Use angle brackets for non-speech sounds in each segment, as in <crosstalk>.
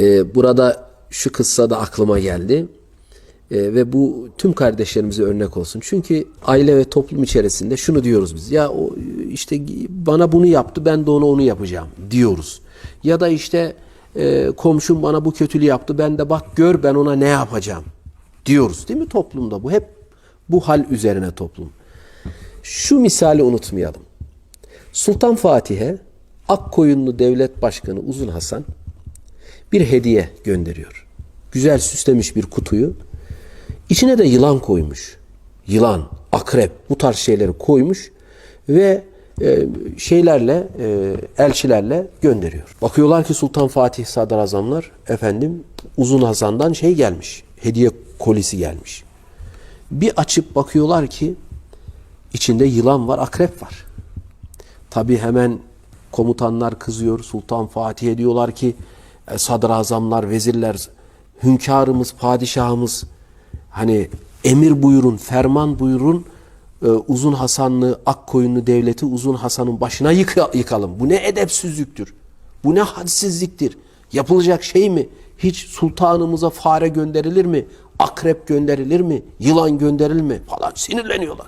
Ee, burada şu kıssa da aklıma geldi. Ee, ve bu tüm kardeşlerimize örnek olsun. Çünkü aile ve toplum içerisinde şunu diyoruz biz. Ya o işte bana bunu yaptı ben de ona onu yapacağım diyoruz. Ya da işte e, komşum bana bu kötülüğü yaptı ben de bak gör ben ona ne yapacağım diyoruz. Değil mi toplumda bu? Hep bu hal üzerine toplum. Şu misali unutmayalım. Sultan Fatih'e Akkoyunlu Devlet Başkanı Uzun Hasan bir hediye gönderiyor. Güzel süslemiş bir kutuyu. İçine de yılan koymuş. Yılan, akrep bu tarz şeyleri koymuş ve e, şeylerle, e, elçilerle gönderiyor. Bakıyorlar ki Sultan Fatih Sadrazamlar efendim Uzun Hasan'dan şey gelmiş. Hediye kolisi gelmiş. Bir açıp bakıyorlar ki içinde yılan var, akrep var. Tabi hemen komutanlar kızıyor. Sultan Fatih'e diyorlar ki sadrazamlar, vezirler, hünkârımız, padişahımız hani emir buyurun, ferman buyurun e, Uzun Hasanlı, Akkoyunlu devleti Uzun Hasan'ın başına yıka- yıkalım. Bu ne edepsizliktir. Bu ne hadsizliktir. Yapılacak şey mi? Hiç sultanımıza fare gönderilir mi? Akrep gönderilir mi? Yılan gönderilir mi? Falan sinirleniyorlar.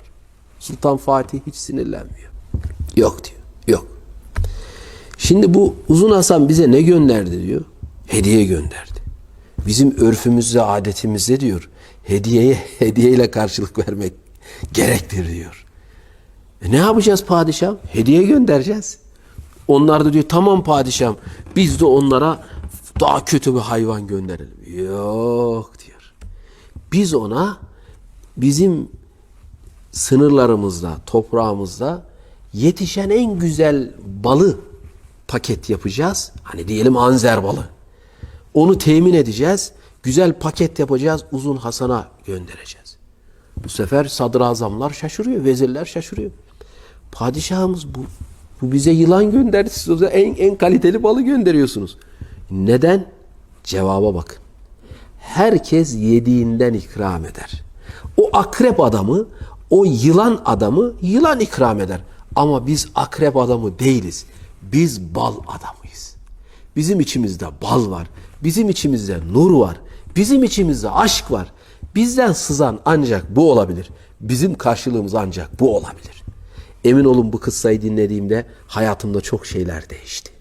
Sultan Fatih hiç sinirlenmiyor. Yok diyor. Yok. Şimdi bu Uzun Hasan bize ne gönderdi diyor? Hediye gönderdi. Bizim örfümüzde, adetimizde diyor. Hediyeye <laughs> hediyeyle karşılık vermek gerektir diyor. E ne yapacağız padişah? Hediye göndereceğiz. Onlar da diyor tamam padişahım biz de onlara daha kötü bir hayvan gönderelim. Yok diyor. Biz ona bizim sınırlarımızda, toprağımızda yetişen en güzel balı paket yapacağız. Hani diyelim anzer balı. Onu temin edeceğiz. Güzel paket yapacağız. Uzun Hasan'a göndereceğiz. Bu sefer sadrazamlar şaşırıyor. Vezirler şaşırıyor. Padişahımız bu. Bu bize yılan gönderdi. Siz o en, en kaliteli balı gönderiyorsunuz. Neden? Cevaba bakın. Herkes yediğinden ikram eder. O akrep adamı, o yılan adamı yılan ikram eder. Ama biz akrep adamı değiliz. Biz bal adamıyız. Bizim içimizde bal var. Bizim içimizde nur var. Bizim içimizde aşk var. Bizden sızan ancak bu olabilir. Bizim karşılığımız ancak bu olabilir. Emin olun bu kıssayı dinlediğimde hayatımda çok şeyler değişti.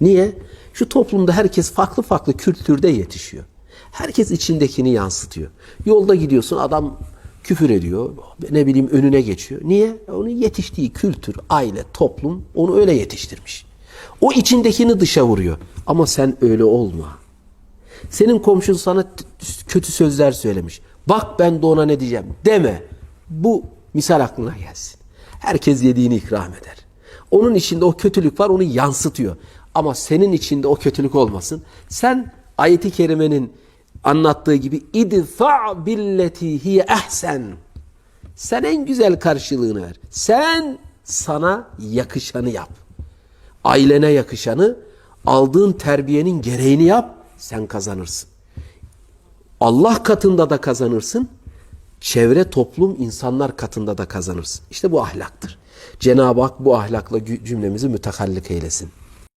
Niye? Şu toplumda herkes farklı farklı kültürde yetişiyor. Herkes içindekini yansıtıyor. Yolda gidiyorsun adam küfür ediyor. Ne bileyim önüne geçiyor. Niye? Onun yetiştiği kültür, aile, toplum onu öyle yetiştirmiş. O içindekini dışa vuruyor. Ama sen öyle olma. Senin komşun sana kötü sözler söylemiş. Bak ben de ona ne diyeceğim deme. Bu misal aklına gelsin. Herkes yediğini ikram eder. Onun içinde o kötülük var onu yansıtıyor. Ama senin içinde o kötülük olmasın. Sen ayeti kerimenin anlattığı gibi idfa billeti hiye ehsen. Sen en güzel karşılığını ver. Sen sana yakışanı yap. Ailene yakışanı, aldığın terbiyenin gereğini yap, sen kazanırsın. Allah katında da kazanırsın. Çevre, toplum, insanlar katında da kazanırsın. İşte bu ahlaktır. Cenab-ı Hak bu ahlakla cümlemizi mütehallik eylesin.